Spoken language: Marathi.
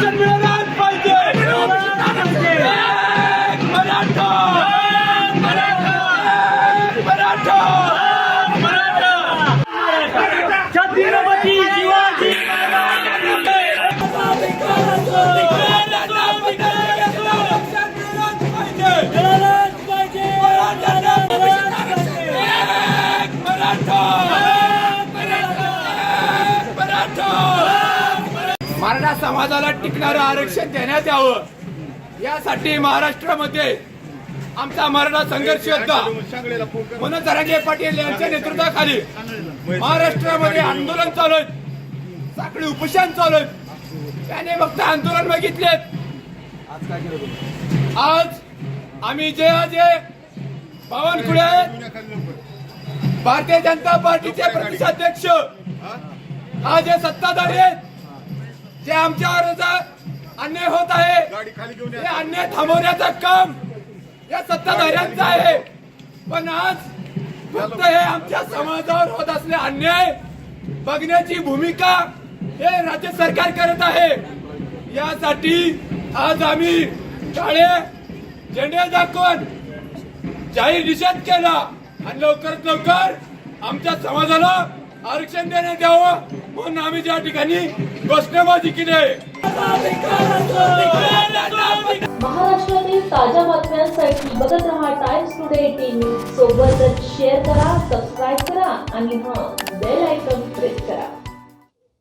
आरक्षण मिळालाच पाहिजे. मराठा. मराठा. मराठा. मराठा समाजाला टिकणारं आरक्षण देण्यात यावं. यासाठी महाराष्ट्रामध्ये आमचा मराठा संघर्ष योद्धा मनोज धनंजय पाटील यांच्या नेतृत्वाखाली महाराष्ट्रामध्ये आंदोलन चालू आहे. साखळी उपोषण चालू आहे. त्याने फक्त आंदोलन बघितलेत. आज आम्ही जे जे बावनकुळे भारतीय जनता पार्टीचे प्रदेशाध्यक्ष आज हे सत्ताधारी आहेत. जे आमच्यावर अन्याय होत आहे हे अन्याय थांबवण्याचं काम या सत्ताधाऱ्यांचं आहे. पण आज फक्त हे आमच्या समाजावर होत असले अन्याय बघण्याची भूमिका हे राज्य सरकार करत आहे. यासाठी आज आम्ही काळे झेंडे दाखवून जाहीर निषेध केला. आणि लवकरात लवकर आमच्या समाजाला आरक्षण देण्यात यावं म्हणून आम्ही ज्या ठिकाणी घोषणाबाजी केली आहे. महाराष्ट्रातील ताज्या बातम्यांसाठी बघत रहा टाइम्स टुडे टीव्ही सोबतच शेअर करा सबस्क्राईब करा आणि हा बेल